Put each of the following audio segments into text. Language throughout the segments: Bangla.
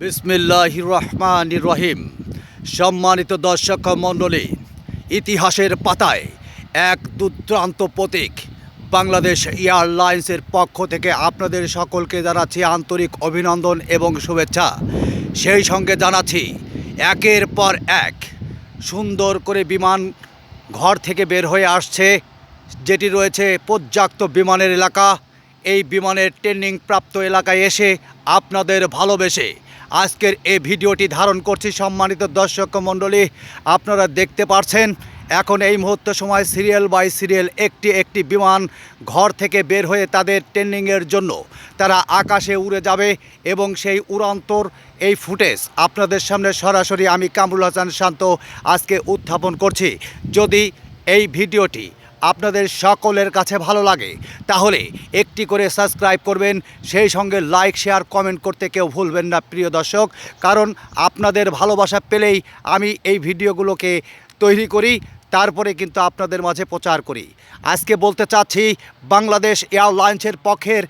বিসমিল্লাহ রহমান রহিম সম্মানিত দর্শক মণ্ডলী, ইতিহাসের পাতায় এক দুর্দান্ত প্রতীক বাংলাদেশ এয়ারলাইন্সের পক্ষ থেকে আপনাদের সকলকে জানাচ্ছি আন্তরিক অভিনন্দন এবং শুভেচ্ছা। সেই সঙ্গে জানাচ্ছি, একের পর এক সুন্দর করে বিমান ঘর থেকে বের হয়ে আসছে, যেটি রয়েছে পর্যাপ্ত বিমানের এলাকা। এই বিমানের ট্রেনিং প্রাপ্ত এলাকায় এসে আপনাদের ভালোবেসে আজকের এই ভিডিওটি ধারণ করছি সম্মানিত দর্শক মণ্ডলী। আপনারা দেখতে পারছেন, এখন এই মুহূর্তে সময় সিরিয়াল বাই সিরিয়াল একটি একটি বিমান ঘর থেকে বের হয়ে তাদের ট্রেনিংয়ের জন্য তারা আকাশে উড়ে যাবে এবং সেই উড়ান্তর এই ফুটেজ আপনাদের সামনে সরাসরি আমি কামরুল হাসান শান্ত আজকে উত্থাপন করছি। যদি এই ভিডিওটি আপনাদের সকলের কাছে ভালো লাগে, তাহলে একটি করে সাবস্ক্রাইব করবেন, সেই সঙ্গে লাইক, শেয়ার, কমেন্ট করতে কেউ ভুলবেন না, প্রিয় দর্শক। কারণ আপনাদের ভালোবাসা পেলেই আমি এই ভিডিওগুলোকে তৈরি করি, তারপরে কিন্তু আপনাদের মাঝে প্রচার করি। আজকে বলতে চাচ্ছি, বাংলাদেশ এয়ারলাইন্সের পক্ষের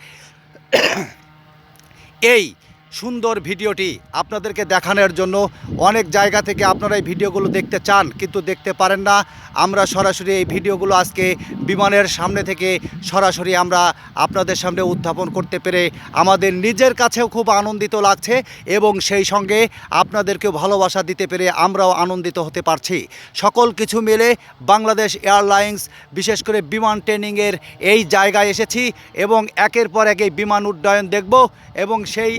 এই সুন্দর ভিডিওটি আপনাদেরকে দেখানোর জন্য অনেক জায়গা থেকে আপনারা এই ভিডিওগুলো দেখতে চান, কিন্তু দেখতে পারেন না। আমরা সরাসরি এই ভিডিওগুলো আজকে বিমানের সামনে থেকে সরাসরি আমরা আপনাদের সামনে উত্থাপন করতে পেরে আমাদের নিজের কাছেও খুব আনন্দিত লাগছে এবং সেই সঙ্গে আপনাদেরকেও ভালোবাসা দিতে পেরে আমরাও আনন্দিত হতে পারছি। সকল কিছু মিলে বাংলাদেশ এয়ারলাইন্স, বিশেষ করে বিমান ট্রেনিংয়ের এই জায়গায় এসেছি এবং একের পর এক এই বিমান উড্ডয়ন দেখব এবং সেই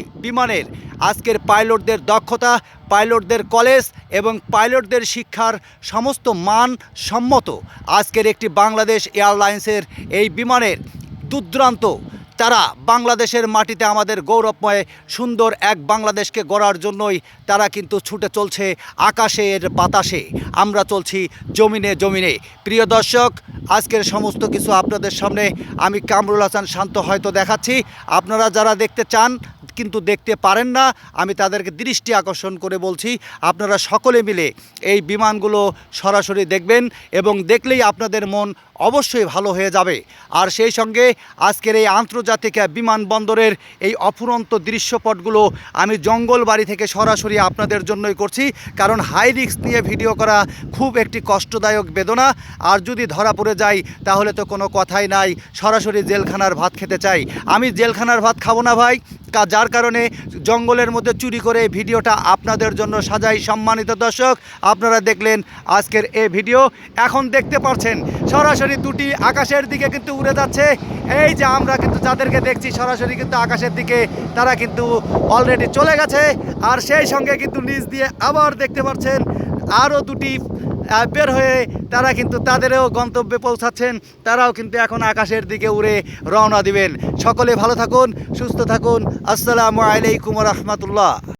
বিমানের আজকের পাইলটদের দক্ষতা, পাইলটদের কলেজ এবং পাইলটদের শিক্ষার সমস্ত মান সম্মত। আজকের একটি বাংলাদেশ এয়ারলাইন্সের এই বিমানের দুর্দান্ত। তারা বাংলাদেশের মাটিতে আমাদের গৌরবময়, সুন্দর এক বাংলাদেশকে গড়ার জন্যই তারা কিন্তু ছুটে চলছে আকাশের বাতাসে। আমরা চলছি জমিনে জমিনে। প্রিয় দর্শক, আজকের সমস্ত কিছু আপনাদের সামনে আমি কামরুল হাসান শান্ত হয়তো দেখাচ্ছি। আপনারা যারা দেখতে চান কিন্তু দেখতে পারেন না। আমি তাদেরকে দৃষ্টি আকর্ষণ করে বলছি, আপনারা সকলে মিলে এই বিমানগুলো সরাসরি দেখবেন এবং দেখলেই আপনাদের মন অবশ্যই ভালো হয়ে যাবে। আর সেই সঙ্গে আজকের এই আন্তর্জাতিক বিমানবন্দরের এই অফুরন্ত দৃশ্যপটগুলো আমি জঙ্গল বাড়ি থেকে সরাসরি আপনাদের জন্যই করছি, কারণ হাই রিস্ক নিয়ে ভিডিও করা খুব একটি কষ্টদায়ক বেদনা। আর যদি ধরা পড়ে যাই, তাহলে তো কোনো কথাই নাই, সরাসরি জেলখানার ভাত খেতে চাই। আমি জেলখানার ভাত খাব না ভাই যার কারণে জঙ্গলের মধ্যে চুরি করে ভিডিওটা আপনাদের জন্য সাজাই সম্মানিত দর্শক। আপনারা দেখলেন আজকের এই ভিডিও। এখন দেখতে পাচ্ছেন, সরাসরি দুটি আকাশের দিকে কিন্তু উড়ে যাচ্ছে। এই যে আমরা কিন্তু যাদেরকে দেখছি, সরাসরি কিন্তু আকাশের দিকে, তারা কিন্তু অলরেডি চলে গেছে। আর সেই সঙ্গে কিন্তু নিচ দিয়ে আবার দেখতে পাচ্ছেন, আরও দুটি বের হয়ে তারা কিন্তু তাদেরও গন্তব্যে পৌঁছাচ্ছেন। তারাও কিন্তু এখন আকাশের দিকে উড়ে রওনা দিবেন। সকলে ভালো থাকুন, সুস্থ থাকুন। আসসালামু আলাইকুম রহমতুল্লাহ।